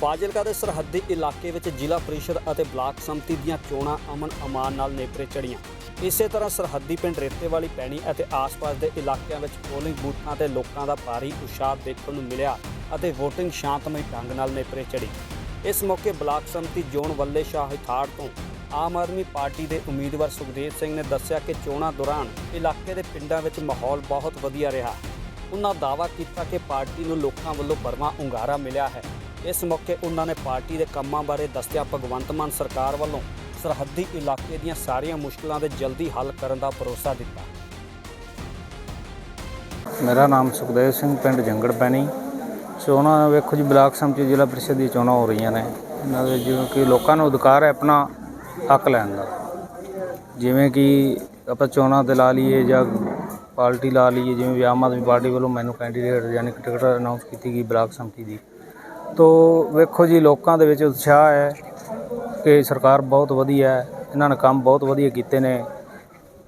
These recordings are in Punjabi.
ਫਾਜ਼ਿਲਕਾ ਦੇ ਸਰਹੱਦੀ ਇਲਾਕੇ ਵਿੱਚ ਜ਼ਿਲ੍ਹਾ ਪ੍ਰੀਸ਼ਦ ਅਤੇ ਬਲਾਕ ਸੰਮਤੀ ਦੀਆਂ ਚੋਣਾਂ ਅਮਨ ਅਮਾਨ ਨਾਲ ਨੇਪਰੇ ਚੜੀਆਂ ਇਸੇ ਤਰ੍ਹਾਂ ਸਰਹੱਦੀ ਪਿੰਡ ਰੇਤੇ ਵਾਲੀ ਪੈਣੀ ਅਤੇ ਆਸ-ਪਾਸ ਦੇ ਇਲਾਕਿਆਂ ਵਿੱਚ ਪੋਲਿੰਗ ਬੂਥਾਂ ਤੇ ਲੋਕਾਂ ਦਾ ਭਾਰੀ ਉਤਸ਼ਾਹ ਦੇਖਣ ਨੂੰ ਮਿਲਿਆ ਅਤੇ VOTING ਸ਼ਾਂਤਮਈ ਢੰਗ ਨਾਲ ਨੇਪਰੇ ਚੜੀ ਇਸ ਮੌਕੇ ਬਲਾਕ ਸੰਮਤੀ ਜ਼ੋਨ ਵੱਲੇ ਸ਼ਾਹ ਹਿਥਾੜ ਤੋਂ ਆਮ ਆਦਮੀ ਪਾਰਟੀ ਦੇ ਉਮੀਦਵਾਰ ਸੁਖਦੇਵ ਸਿੰਘ ਨੇ ਦੱਸਿਆ ਕਿ ਚੋਣਾਂ ਦੌਰਾਨ ਇਲਾਕੇ ਦੇ ਪਿੰਡਾਂ ਵਿੱਚ ਮਾਹੌਲ ਬਹੁਤ ਵਧੀਆ ਰਿਹਾ। ਉਹਨਾਂ ਦਾਅਵਾ ਕੀਤਾ ਕਿ ਪਾਰਟੀ ਨੂੰ ਲੋਕਾਂ ਵੱਲੋਂ ਭਰਵਾਂ ਹੁੰਗਾਰਾ ਮਿਲਿਆ ਹੈ। ਇਸ ਮੌਕੇ ਉਹਨਾਂ ਨੇ ਪਾਰਟੀ ਦੇ ਕੰਮਾਂ ਬਾਰੇ ਦੱਸਿਆ। ਭਗਵੰਤ ਮਾਨ ਸਰਕਾਰ ਵੱਲੋਂ ਸਰਹੱਦੀ ਇਲਾਕੇ ਦੀਆਂ ਸਾਰੀਆਂ ਮੁਸ਼ਕਲਾਂ ਦੇ ਜਲਦੀ ਹੱਲ ਕਰਨ ਦਾ ਭਰੋਸਾ ਦਿੱਤਾ। ਮੇਰਾ ਨਾਮ ਸੁਖਦੇਵ ਸਿੰਘ, ਪਿੰਡ ਜੰਗੜ ਪੈਣੀ। ਚੋਣਾਂ ਵੇਖੋ ਜੀ, ਬਲਾਕ ਸਮਿਤੀ ਜ਼ਿਲ੍ਹਾ ਪ੍ਰੀਸ਼ਦ ਦੀ ਚੋਣਾਂ ਹੋ ਰਹੀਆਂ ਨੇ। ਇਹਨਾਂ ਦੇ ਜਿਵੇਂ ਕਿ ਲੋਕਾਂ ਨੂੰ ਅਧਿਕਾਰ ਹੈ ਆਪਣਾ ਹੱਕ ਲੈਣ ਦਾ। ਜਿਵੇਂ ਕਿ ਆਪਾਂ ਚੋਣਾਂ ਤੇ ਲਾ ਲਈਏ ਜਾਂ ਪਾਰਟੀ ਲਾ ਲਈਏ, ਜਿਵੇਂ ਵੀ ਆਮ ਆਦਮੀ ਪਾਰਟੀ ਵੱਲੋਂ ਮੈਨੂੰ ਕੈਂਡੀਡੇਟ ਯਾਨੀ ਕਿ ਟਿਕਟ ਅਨਾਉਂਸ ਕੀਤੀ ਗਈ ਬਲਾਕ ਸਮਿਤੀ ਦੀ। ਤੋ ਵੇਖੋ ਜੀ ਲੋਕਾਂ ਦੇ ਵਿੱਚ ਉਤਸ਼ਾਹ ਹੈ ਕਿ ਸਰਕਾਰ ਬਹੁਤ ਵਧੀਆ ਹੈ। ਇਹਨਾਂ ਨੇ ਕੰਮ ਬਹੁਤ ਵਧੀਆ ਕੀਤੇ ਨੇ।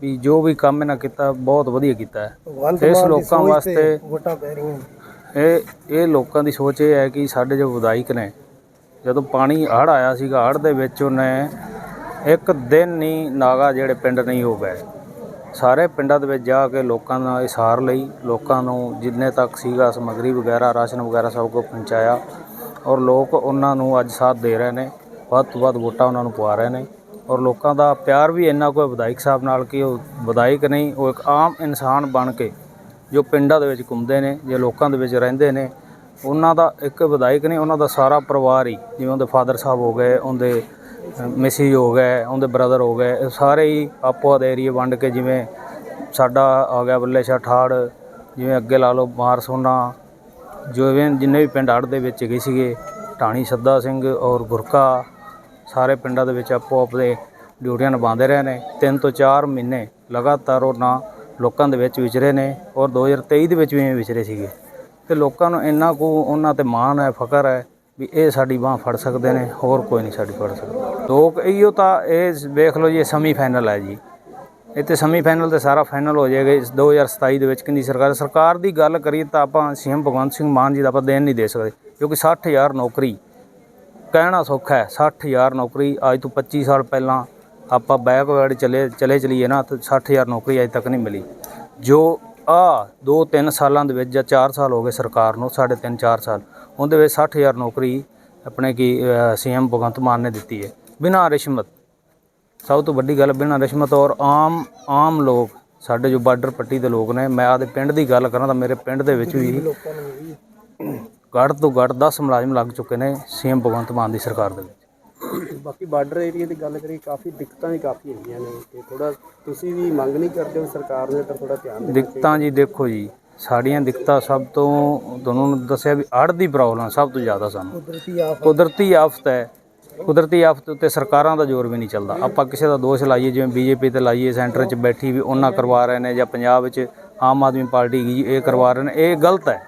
ਵੀ ਜੋ ਵੀ ਕੰਮ ਇਹਨਾਂ ਕੀਤਾ ਬਹੁਤ ਵਧੀਆ ਕੀਤਾ ਹੈ। ਇਸ ਲੋਕਾਂ ਵਾਸਤੇ ਵੋਟਾਂ ਪੈ ਰਹੀਆਂ ਇਹ ਇਹ ਲੋਕਾਂ ਦੀ ਸੋਚ ਇਹ ਹੈ ਕਿ ਸਾਡੇ ਜੋ ਵਿਧਾਇਕ ਨੇ ਜਦੋਂ ਪਾਣੀ ਹੜ੍ਹ ਆਇਆ ਸੀਗਾ ਹੜ੍ਹ ਦੇ ਵਿੱਚ ਉਹਨੇ ਇੱਕ ਦਿਨ ਨਹੀਂ ਨਾਗਾ ਜਿਹੜੇ ਪਿੰਡ ਨਹੀਂ ਹੋ ਗਏ। ਸਾਰੇ ਪਿੰਡਾਂ ਦੇ ਵਿੱਚ ਜਾ ਕੇ ਲੋਕਾਂ ਦਾ ਇਸ਼ਾਰ ਲਈ ਲੋਕਾਂ ਨੂੰ ਜਿੰਨੇ ਤੱਕ ਸੀਗਾ ਸਮੱਗਰੀ ਵਗੈਰਾ ਰਾਸ਼ਨ ਵਗੈਰਾ ਸਭ ਕੁਝ ਪਹੁੰਚਾਇਆ। ਔਰ ਲੋਕ ਉਹਨਾਂ ਨੂੰ ਅੱਜ ਸਾਥ ਦੇ ਰਹੇ ਨੇ, ਵੱਧ ਤੋਂ ਵੱਧ ਵੋਟਾਂ ਉਹਨਾਂ ਨੂੰ ਪਵਾ ਰਹੇ ਨੇ ਔਰ ਲੋਕਾਂ ਦਾ ਪਿਆਰ ਵੀ ਇੰਨਾ ਕੋਈ ਵਿਧਾਇਕ ਸਾਹਿਬ ਨਾਲ ਕਿ ਉਹ ਵਿਧਾਇਕ ਨਹੀਂ, ਉਹ ਇੱਕ ਆਮ ਇਨਸਾਨ ਬਣ ਕੇ ਜੋ ਪਿੰਡਾਂ ਦੇ ਵਿੱਚ ਘੁੰਮਦੇ ਨੇ, ਜੇ ਲੋਕਾਂ ਦੇ ਵਿੱਚ ਰਹਿੰਦੇ ਨੇ, ਉਹਨਾਂ ਦਾ ਇੱਕ ਵਿਧਾਇਕ ਨਹੀਂ, ਉਹਨਾਂ ਦਾ ਸਾਰਾ ਪਰਿਵਾਰ ਹੀ, ਜਿਵੇਂ ਉਹਦੇ ਫਾਦਰ ਸਾਹਿਬ ਹੋ ਗਏ, ਉਹਦੇ ਮਿਸਿਸ ਹੋ ਗਏ, ਉਹਦੇ ਬ੍ਰਦਰ ਹੋ ਗਏ ਸਾਰੇ ਹੀ ਆਪੋ ਦੇ ਏਰੀਏ ਵੰਡ ਕੇ ਜਿਵੇਂ ਸਾਡਾ ਆ ਗਿਆ ਬੱਲੇ ਸ਼ਾਹ ਠਾੜ, ਜਿਵੇਂ ਅੱਗੇ ਲਾ ਲਓ ਮਾਰ ਸੋਨਾ ਜਿਵੇਂ ਜਿੰਨੇ ਵੀ ਪਿੰਡ ਹੜ੍ਹ ਦੇ ਵਿੱਚ ਗਏ ਸੀਗੇ ਢਾਣੀ ਸੱਦਾ ਸਿੰਘ ਔਰ ਗੁਰਕਾ, ਸਾਰੇ ਪਿੰਡਾਂ ਦੇ ਵਿੱਚ ਆਪੋ ਆਪਣੇ ਡਿਊਟੀਆਂ ਨਿਭਾਉਂਦੇ ਰਹੇ ਨੇ। ਤਿੰਨ ਤੋਂ ਚਾਰ ਮਹੀਨੇ ਲਗਾਤਾਰ ਉਹ ਉਹਨਾਂ ਲੋਕਾਂ ਦੇ ਵਿੱਚ ਵਿਚਰੇ ਨੇ ਔਰ 2023 ਦੇ ਵਿੱਚ ਵੀ ਵਿਚਰੇ ਸੀਗੇ। ਤੇ ਲੋਕਾਂ ਨੂੰ ਇੰਨਾ ਕੁ ਉਹਨਾਂ ਤੇ ਮਾਣ ਹੈ, ਫਖਰ ਹੈ ਵੀ ਇਹ ਸਾਡੀ ਬਾਹ ਫੜ ਸਕਦੇ ਨੇ, ਹੋਰ ਕੋਈ ਨਹੀਂ ਸਾਡੀ ਫੜ ਸਕਦਾ। ਲੋਕ ਇਹੀਓ ਤਾਂ ਇਹ ਵੇਖ ਲਓ ਜੀ ਸੈਮੀ ਫਾਈਨਲ ਹੈ ਜੀ। ਇੱਥੇ ਸੈਮੀ ਫਾਈਨਲ ਤੇ ਸਾਰਾ ਫਾਈਨਲ ਹੋ ਜਾਏਗਾ ਇਸ 2027 ਦੇ ਵਿੱਚ ਕਿੰਨੀ ਸਰਕਾਰ ਸਰਕਾਰ ਦੀ ਗੱਲ ਕਰੀਏ ਤਾਂ ਆਪਾਂ ਸੀਐਮ ਭਗਵੰਤ ਸਿੰਘ ਮਾਨ ਜੀ ਦਾ ਆਪਾਂ ਦੇਣ ਨਹੀਂ ਦੇ ਸਕਦੇ, ਕਿਉਂਕਿ 60000 ਨੌਕਰੀ ਕਹਿਣਾ ਸੌਖਾ ਹੈ। 60000 ਨੌਕਰੀ ਅੱਜ ਤੋਂ 25 ਸਾਲ ਪਹਿਲਾਂ ਆਪਾਂ ਬੈਕਵਰਡ ਚਲੇ ਚਲੇ ਚਲੀਏ ਨਾ, ਤਾਂ 60000 ਨੌਕਰੀ ਅਜੇ ਤੱਕ ਨਹੀਂ ਮਿਲੀ। ਜੋ ਆ 2-3 ਸਾਲਾਂ ਦੇ ਵਿੱਚ ਜਾਂ 4 ਸਾਲ ਹੋ ਗਏ ਸਰਕਾਰ ਨੂੰ, ਸਾਢੇ ਤਿੰਨ 4 ਸਾਲ, ਉਹਦੇ ਵਿੱਚ 60000 ਨੌਕਰੀ ਆਪਣੇ ਕੀ ਸੀਐਮ ਭਗਵੰਤ ਮਾਨ ਨੇ ਦਿੱਤੀ ਹੈ। ਬਿਨਾਂ ਰਿਸ਼ਵਤ। ਸਭ ਤੋਂ ਵੱਡੀ ਗੱਲ ਬਿਨਾਂ ਰਿਸ਼ਵਤ ਔਰ ਆਮ ਆਮ ਲੋਕ ਸਾਡੇ ਜੋ ਬਾਰਡਰ ਪੱਟੀ ਦੇ ਲੋਕ ਨੇ ਮੈਂ ਆਦੇ ਪਿੰਡ ਦੀ ਗੱਲ ਕਰਾਂ ਤਾਂ ਮੇਰੇ ਪਿੰਡ ਦੇ ਵਿੱਚ ਵੀ ਘੱਟ ਤੋਂ ਘੱਟ 10 ਮੁਲਾਜ਼ਮ ਲੱਗ ਚੁੱਕੇ ਨੇ ਸੀਐਮ ਭਗਵੰਤ ਮਾਨ ਦੀ ਸਰਕਾਰ ਦੇ ਵਿੱਚ। ਬਾਕੀ ਬਾਰਡਰ ਏਰੀਆ ਦੀ ਗੱਲ ਕਰੀ ਕਾਫੀ ਦਿੱਕਤਾਂ ਵੀ ਕਾਫੀ ਹੈਗੀਆਂ ਨੇ। ਤੇ ਥੋੜਾ ਤੁਸੀਂ ਵੀ ਮੰਗ ਨਹੀਂ ਕਰਦੇ ਹੋ ਸਰਕਾਰ ਨੇ ਤਾਂ ਥੋੜਾ ਧਿਆਨ ਦੇਣਾ ਦਿੱਕਤਾਂ ਜੀ ਦੇਖੋ ਜੀ ਸਾਡੀਆਂ ਦਿੱਕਤਾਂ ਸਭ ਤੋਂ ਤੁਹਾਨੂੰ ਦੱਸਿਆ ਵੀ ਹੜ੍ਹ ਦੀ ਪ੍ਰੋਬਲਮ ਸਭ ਤੋਂ ਜ਼ਿਆਦਾ ਸਾਨੂੰ। ਕੁਦਰਤੀ ਆਫਤ ਹੈ। ਕੁਦਰਤੀ ਆਫਤ ਉੱਤੇ ਸਰਕਾਰਾਂ ਦਾ ਜ਼ੋਰ ਵੀ ਨਹੀਂ ਚੱਲਦਾ। ਆਪਾਂ ਕਿਸੇ ਦਾ ਦੋਸ਼ ਲਾਈਏ, ਜਿਵੇਂ ਬੀਜੇਪੀ ਤੇ ਲਾਈਏ, ਸੈਂਟਰ 'ਚ ਬੈਠੀ ਵੀ ਉਹਨਾਂ ਕਰਵਾ ਰਹੇ ਨੇ ਜਾਂ ਪੰਜਾਬ ਵਿੱਚ ਆਮ ਆਦਮੀ ਪਾਰਟੀ ਹੈਗੀ ਇਹ ਕਰਵਾ ਰਹੇ ਨੇ, ਇਹ ਗਲਤ ਹੈ।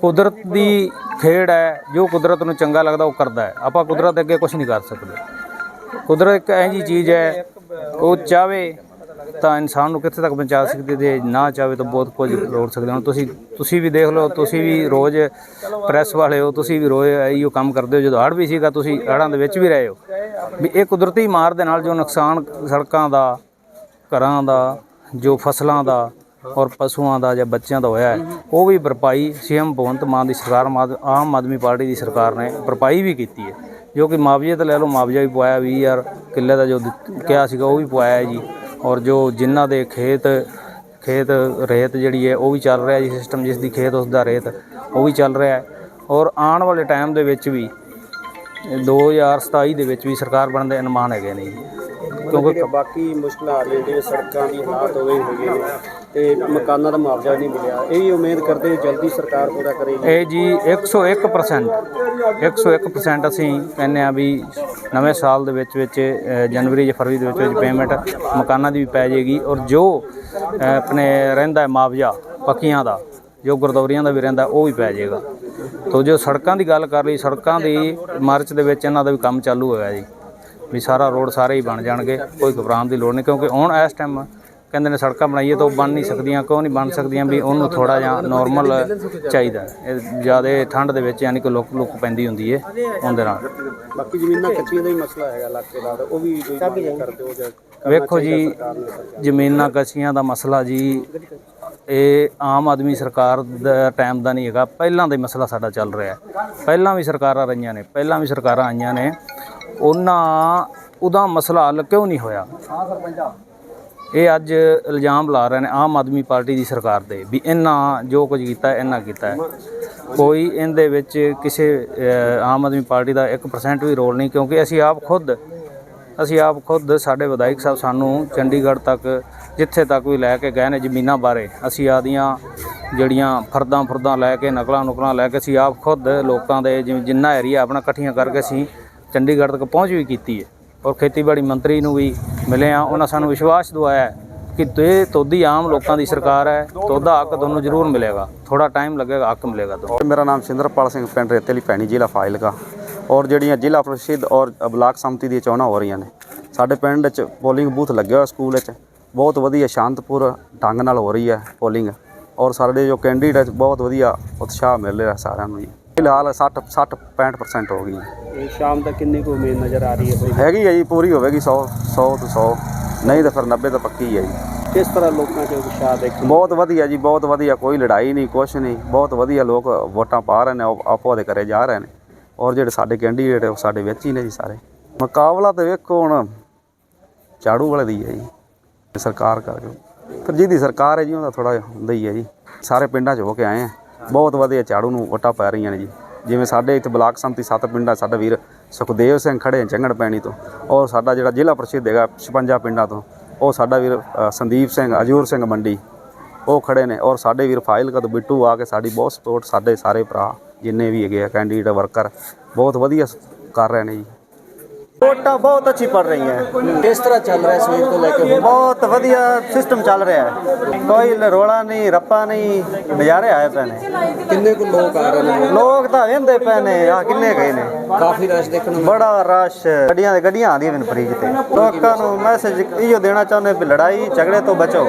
ਕੁਦਰਤ ਦੀ ਖੇਡ ਹੈ, ਜੋ ਕੁਦਰਤ ਨੂੰ ਚੰਗਾ ਲੱਗਦਾ ਉਹ ਕਰਦਾ ਹੈ। ਆਪਾਂ ਕੁਦਰਤ ਅੱਗੇ ਕੁਝ ਨਹੀਂ ਕਰ ਸਕਦੇ। ਕੁਦਰਤ ਇੱਕ ਇਹੋ ਜਿਹੀ ਚੀਜ਼ ਹੈ, ਉਹ ਚਾਵੇ ਤਾਂ ਇਨਸਾਨ ਨੂੰ ਕਿੱਥੇ ਤੱਕ ਪਹੁੰਚਾ ਸਕਦੀ ਜੇ ਨਾ ਚਾਵੇ ਤਾਂ ਬਹੁਤ ਕੁਝ ਰੋੜ ਸਕਦੇ ਹੁਣ ਤੁਸੀਂ ਤੁਸੀਂ ਵੀ ਦੇਖ ਲਓ, ਤੁਸੀਂ ਵੀ ਰੋਜ਼ ਪ੍ਰੈਸ ਵਾਲੇ ਹੋ, ਤੁਸੀਂ ਵੀ ਰੋਜ਼ ਇਹੋ ਕੰਮ ਕਰਦੇ ਹੋ। ਜਦੋਂ ਹੜ੍ਹ ਵੀ ਸੀਗਾ, ਤੁਸੀਂ ਹੜ੍ਹਾਂ ਦੇ ਵਿੱਚ ਵੀ ਰਹੇ ਹੋ। ਵੀ ਇਹ ਕੁਦਰਤੀ ਮਾਰ ਦੇ ਨਾਲ ਜੋ ਨੁਕਸਾਨ ਸੜਕਾਂ ਦਾ, ਘਰਾਂ ਦਾ, ਜੋ ਫਸਲਾਂ ਦਾ ਔਰ ਪਸ਼ੂਆਂ ਦਾ ਜਾਂ ਬੱਚਿਆਂ ਦਾ ਹੋਇਆ ਹੈ, ਉਹ ਵੀ ਭਰਪਾਈ ਸੀਐਮ ਭਗਵੰਤ ਮਾਨ ਦੀ ਸਰਕਾਰ ਆਮ ਆਦਮੀ ਪਾਰਟੀ ਦੀ ਸਰਕਾਰ ਨੇ ਭਰਪਾਈ ਵੀ ਕੀਤੀ ਹੈ। ਜੋ ਕਿ ਮੁਆਵਜ਼ੇ ਤੇ ਲੈ ਲਓ ਮੁਆਵਜ਼ਾ ਵੀ ਪਵਾਇਆ 20000 ਕਿੱਲੇ ਦਾ ਜੋ ਦਿੱਤ- ਕਿਹਾ ਸੀਗਾ, ਉਹ ਵੀ ਪਵਾਇਆ ਜੀ। ਔਰ ਜੋ ਜਿਨ੍ਹਾਂ ਦੇ ਖੇਤ ਖੇਤ ਰੇਤ ਜਿਹੜੀ ਹੈ, ਉਹ ਵੀ ਚੱਲ ਰਿਹਾ ਜੀ ਸਿਸਟਮ ਜਿਸ ਦੀ ਖੇਤ, ਉਸ ਦਾ ਰੇਤ, ਉਹ ਵੀ ਚੱਲ ਰਿਹਾ ਔਰ ਆਉਣ ਵਾਲੇ ਟਾਈਮ ਦੇ ਵਿੱਚ ਵੀ 2027 ਦੇ ਵਿੱਚ ਵੀ ਸਰਕਾਰ ਬਣਨ ਦੇ ਅਨੁਮਾਨ ਹੈਗੇ ਨੇ ਜੀ। ਕਿਉਂਕਿ ਬਾਕੀ ਮੁਸ਼ਕਲਾਂ ਆ ਰਹੀਆਂ ਜਿਵੇਂ ਸੜਕਾਂ ਦੀ ਹਾਲਾਤ ਹੋਵੇ ਹੋਏ ਨੇ ਤੇ ਮਕਾਨਾਂ ਦਾ ਮੁਆਵਜ਼ਾ ਨਹੀਂ ਮਿਲਿਆ। ਇਹ ਵੀ ਉਮੀਦ ਕਰਦੇ ਹਾਂ ਜਲਦੀ ਸਰਕਾਰ ਪੂਰਾ ਕਰੇਗੀ। ਇਹ ਜੀ 101% 101% ਅਸੀਂ ਕਹਿੰਦੇ ਆ ਵੀ ਨਵੇਂ ਸਾਲ ਦੇ ਵਿੱਚ ਵਿੱਚ ਅ, ਜਨਵਰੀ ਜਾਂ ਫਰਵਰੀ ਦੇ ਵਿੱਚ ਵਿੱਚ ਪੇਮੈਂਟ ਮਕਾਨਾਂ ਦੀ ਵੀ ਪੈ ਜਾਏਗੀ ਔਰ ਜੋ ਅ, ਆਪਣੇ ਰਹਿੰਦਾ ਹੈ ਮੁਆਵਜ਼ਾ ਪੱਕੀਆਂ ਦਾ ਜੋ ਗੁਰਦੌਰੀਆਂ ਦਾ ਵੀ ਰਹਿੰਦਾ ਉਹ ਵੀ ਪੈ ਜਾਏਗਾ। ਤੋ ਜੋ ਸੜਕਾਂ ਦੀ ਗੱਲ ਕਰ ਲਈ ਸੜਕਾਂ ਦੀ ਮਾਰਚ ਦੇ ਵਿੱਚ ਇਹਨਾਂ ਦਾ ਵੀ ਕੰਮ ਚਾਲੂ ਹੋਇਆ ਜੀ। ਵੀ ਸਾਰਾ ਰੋਡ ਸਾਰੇ ਹੀ ਬਣ ਜਾਣਗੇ ਕੋਈ ਘਬਰਾਉਣ ਦੀ ਲੋੜ ਨਹੀਂ ਕਿਉਂਕਿ ਹੁਣ ਇਸ ਟਾਈਮ ਕਹਿੰਦੇ ਨੇ ਸੜਕਾਂ ਬਣਾਈਏ ਤਾਂ ਉਹ ਬਣ ਨਹੀਂ ਸਕਦੀਆਂ ਕਿਉਂ ਨਹੀਂ ਬਣ ਸਕਦੀਆਂ ਵੀ ਉਹਨੂੰ ਥੋੜਾ ਜਿਹਾ ਨਾਰਮਲ ਚਾਹੀਦਾ ਇਹ ਜ਼ਿਆਦਾ ਠੰਡ ਦੇ ਵਿੱਚ ਯਾਨੀ ਕਿ ਲੁੱਕ ਲੁੱਕ ਪੈਂਦੀ ਹੁੰਦੀ ਹੈ ਉਹਦੇ ਨਾਲ। ਬਾਕੀ ਜ਼ਮੀਨਾਂ ਕੱਚੀਆਂ ਦਾ ਹੀ ਮਸਲਾ ਹੈਗਾ ਇਲਾਕੇ ਦਾ ਉਹ ਵੀ ਕਰਦੇ ਹੋ ਜਾਂ ਵੇਖੋ ਜੀ ਜ਼ਮੀਨਾਂ ਕਸੀਆਂ ਦਾ ਮਸਲਾ ਜੀ ਇਹ ਆਮ ਆਦਮੀ ਸਰਕਾਰ ਦਾ ਟਾਈਮ ਦਾ ਨਹੀਂ ਹੈਗਾ। ਪਹਿਲਾਂ ਦਾ ਹੀ ਮਸਲਾ ਸਾਡਾ ਚੱਲ ਰਿਹਾ ਹੈ। ਪਹਿਲਾਂ ਵੀ ਸਰਕਾਰਾਂ ਰਹੀਆਂ ਨੇ ਪਹਿਲਾਂ ਵੀ ਸਰਕਾਰਾਂ ਆਈਆਂ ਨੇ। ਉਹਨਾਂ ਉਹਦਾ ਮਸਲਾ ਹੱਲ ਕਿਉਂ ਨਹੀਂ ਹੋਇਆ? ਇਹ ਅੱਜ ਇਲਜ਼ਾਮ ਲਾ ਰਹੇ ਨੇ ਆਮ ਆਦਮੀ ਪਾਰਟੀ ਦੀ ਸਰਕਾਰ ਦੇ ਵੀ ਇਹਨਾਂ ਜੋ ਕੁਝ ਕੀਤਾ ਹੈ, ਇਹਨਾਂ ਕੀਤਾ ਕੋਈ ਇਹਦੇ ਵਿੱਚ ਕਿਸੇ ਆਮ ਆਦਮੀ ਪਾਰਟੀ ਦਾ 1% ਵੀ ਰੋਲ ਨਹੀਂ ਕਿਉਂਕਿ ਅਸੀਂ ਆਪ ਖੁਦ ਅਸੀਂ ਆਪ ਖੁਦ ਸਾਡੇ ਵਿਧਾਇਕ ਸਾਹਿਬ ਸਾਨੂੰ ਚੰਡੀਗੜ੍ਹ ਤੱਕ, ਜਿੱਥੇ ਤੱਕ ਵੀ ਲੈ ਕੇ ਗਏ ਨੇ ਜ਼ਮੀਨਾਂ ਬਾਰੇ, ਅਸੀਂ ਆਦੀਆਂ ਜਿਹੜੀਆਂ ਫਰਦਾਂ ਫਰਦਾਂ ਲੈ ਕੇ, ਨਕਲਾਂ ਨੁਕਲਾਂ ਲੈ ਕੇ ਅਸੀਂ ਆਪ ਖੁਦ ਲੋਕਾਂ ਦੇ ਜਿਵੇਂ ਜਿੰਨਾ ਏਰੀਆ ਆਪਣਾ ਇਕੱਠੀਆਂ ਕਰਕੇ ਅਸੀਂ ਚੰਡੀਗੜ੍ਹ ਤੱਕ ਪਹੁੰਚ ਵੀ ਕੀਤੀ ਹੈ। ਔਰ ਖੇਤੀਬਾੜੀ ਮੰਤਰੀ ਨੂੰ ਵੀ ਮਿਲੇ ਆ ਉਹਨਾਂ ਸਾਨੂੰ ਵਿਸ਼ਵਾਸ ਦਵਾਇਆ ਕਿ ਤੇ ਤੁਹਾਡੀ ਆਮ ਲੋਕਾਂ ਦੀ ਸਰਕਾਰ ਹੈ ਤੁਹਾਡਾ ਹੱਕ ਤੁਹਾਨੂੰ ਜ਼ਰੂਰ ਮਿਲੇਗਾ। ਥੋੜਾ ਟਾਈਮ ਲੱਗੇਗਾ, ਹੱਕ ਮਿਲੇਗਾ ਤੁਹਾਨੂੰ। ਮੇਰਾ ਨਾਮ ਸਿੰਦਰਪਾਲ ਸਿੰਘ ਪਿੰਡ ਰੇਤੇਲੀ ਪੈਣੀ, ਜ਼ਿਲ੍ਹਾ ਫਾਜ਼ਿਲਕਾ। ਔਰ ਜਿਹੜੀਆਂ ਜ਼ਿਲ੍ਹਾ ਪ੍ਰੀਸ਼ਦ ਔਰ ਬਲਾਕ ਸੰਮਤੀ ਦੀਆਂ ਚੋਣਾਂ ਹੋ ਰਹੀਆਂ ਨੇ। ਸਾਡੇ ਪਿੰਡ 'ਚ ਪੋਲਿੰਗ ਬੂਥ ਲੱਗਿਆ ਹੋਇਆ ਸਕੂਲ ਵਿੱਚ। ਬਹੁਤ ਵਧੀਆ ਸ਼ਾਂਤਪੁਰ ਢੰਗ ਨਾਲ ਹੋ ਰਹੀ ਹੈ ਪੋਲਿੰਗ ਔਰ ਸਾਡੇ ਜੋ ਕੈਂਡੀਡੇਟ ਬਹੁਤ ਵਧੀਆ ਉਤਸ਼ਾਹ ਮਿਲ ਰਿਹਾ ਸਾਰਿਆਂ ਨੂੰ ਜੀ। ਫਿਲਹਾਲ 60 60 65% ਹੋ ਗਈ ਇਹ ਸ਼ਾਮ ਤੱਕ ਕਿੰਨੀ ਕੁ ਉਮੀਦ ਨਜ਼ਰ ਆ ਰਹੀ ਹੈ ਬਈ ਹੈਗੀ ਹੈ ਜੀ ਪੂਰੀ ਹੋਵੇਗੀ 100 100 ਤੋਂ 100 ਨਹੀਂ ਤਾਂ ਫਿਰ 90 ਤਾਂ ਪੱਕੀ ਹੈ ਜੀ। ਕਿਸ ਤਰ੍ਹਾਂ ਲੋਕਾਂ 'ਚ ਉਤਸ਼ਾਹ ਦੇਖ ਬਹੁਤ ਵਧੀਆ ਜੀ ਬਹੁਤ ਵਧੀਆ ਕੋਈ ਲੜਾਈ ਨਹੀਂ ਕੁਛ ਨਹੀਂ। ਬਹੁਤ ਵਧੀਆ ਲੋਕ ਵੋਟਾਂ ਪਾ ਰਹੇ ਨੇ ਆਪ- ਆਪੋ ਦੇ ਘਰੇ ਜਾ ਰਹੇ ਨੇ। ਔਰ ਜਿਹੜੇ ਸਾਡੇ ਕੈਂਡੀਡੇਟ ਉਹ ਸਾਡੇ ਵਿੱਚ ਹੀ ਨੇ ਜੀ ਸਾਰੇ। ਮੁਕਾਬਲਾ ਤੇ ਵੇਖੋ ਹੁਣ ਝਾੜੂ ਵਾਲੇ ਦੀ ਹੈ ਜੀ ਸਰਕਾਰ ਕਰਕੇ ਫਿਰ ਜਿਹਦੀ ਸਰਕਾਰ ਹੈ ਜੀ, ਉਹਦਾ ਥੋੜਾ ਹੁੰਦਾ ਹੀ ਹੈ ਜੀ। ਸਾਰੇ ਪਿੰਡਾਂ 'ਚ ਹੋ ਕੇ ਆਏ ਆ। ਬਹੁਤ ਵਧੀਆ ਝਾੜੂ ਨੂੰ ਵੋਟਾਂ ਪੈ ਰਹੀਆਂ ਨੇ ਜੀ। ਜਿਵੇਂ ਸਾਡੇ ਇੱਥੇ ਬਲਾਕ ਸੰਮਤੀ ਸੱਤ ਪਿੰਡਾਂ, ਸਾਡਾ ਵੀਰ ਸੁਖਦੇਵ ਸਿੰਘ ਖੜੇ ਚੰਗੜ ਪੈਣੀ ਤੋਂ। ਔਰ ਸਾਡਾ ਜਿਹੜਾ ਜ਼ਿਲ੍ਹਾ ਪ੍ਰਸਿੱਧ ਹੈਗਾ 56 ਪਿੰਡਾਂ ਤੋਂ, ਉਹ ਸਾਡਾ ਵੀਰ ਸੰਦੀਪ ਸਿੰਘ ਅਜੂਰ ਸਿੰਘ ਮੰਡੀ, ਉਹ ਖੜੇ ਨੇ। ਔਰ ਸਾਡੇ ਵੀਰ ਫਾਈਲ ਕਦ ਬਿੱਟੂ ਆ ਕੇ ਸਾਡੀ ਬਹੁਤ ਸਪੋਰਟ ਸਾਡੇ ਸਾਰੇ ਭਰਾ। ਜਿੰਨੇ ਵੀ ਹੈਗੇ ਆ ਕੈਂਡੀਡੇਟ ਵਰਕਰ ਬਹੁਤ ਵਧੀਆ ਕਰ ਰਹੇ ਨੇ ਜੀ। ਵੋਟਾਂ ਬਹੁਤ ਅੱਛੀ ਪੜ ਰਹੀ ਹੈ ਕਿਸ ਤਰ੍ਹਾਂ ਚੱਲ ਰਿਹਾ ਸਵੇਰ ਤੋਂ ਲੈ ਕੇ ਬਹੁਤ ਵਧੀਆ ਸਿਸਟਮ ਚੱਲ ਰਿਹਾ ਹੈ। ਕੋਈ ਰੋਲਾ ਨਹੀਂ ਰੱਪਾ ਨਹੀਂ ਨਜ਼ਾਰੇ ਆਏ ਪਏ ਨੇ। ਕਿੰਨੇ ਕੁ ਲੋਕ ਆ ਰਹੇ ਨੇ? ਲੋਕ ਤਾਂ ਵਹਿੰਦੇ ਪਏ ਨੇ ਆ ਕਿੰਨੇ ਗਏ ਨੇ? ਕਾਫੀ ਰਸ਼ ਦੇਖਣ ਨੂੰ ਬੜਾ ਰਸ਼ ਗੱਡੀਆਂ ਦੇ ਗੱਡੀਆਂ ਆਉਂਦੀਆਂ ਨੇ ਫਰੀਜ ਤੇ। ਲੋਕਾਂ ਨੂੰ ਮੈਸੇਜ ਇਹੋ ਦੇਣਾ ਚਾਹੁੰਦੇ ਵੀ ਲੜਾਈ ਝਗੜੇ ਤੋਂ ਬਚੋ।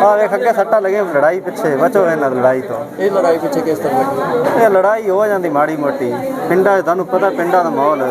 ਆ ਵੇਖ ਅੱਗੇ ਸੱਟਾਂ ਲੱਗੀਆਂ ਲੜਾਈ ਪਿੱਛੇ ਬਚੋ ਇਹਨਾਂ ਲੜਾਈ ਤੋਂ। ਇਹ ਲੜਾਈ ਪਿੱਛੇ ਕਿਸ ਤਰ੍ਹਾਂ ਲੱਗੀ? ਇਹ ਲੜਾਈ ਹੋ ਜਾਂਦੀ ਮਾੜੀ ਮੋਟੀ। ਪਿੰਡਾਂ ਤੁਹਾਨੂੰ ਪਤਾ ਪਿੰਡਾਂ ਦਾ ਮਾਹੌਲ।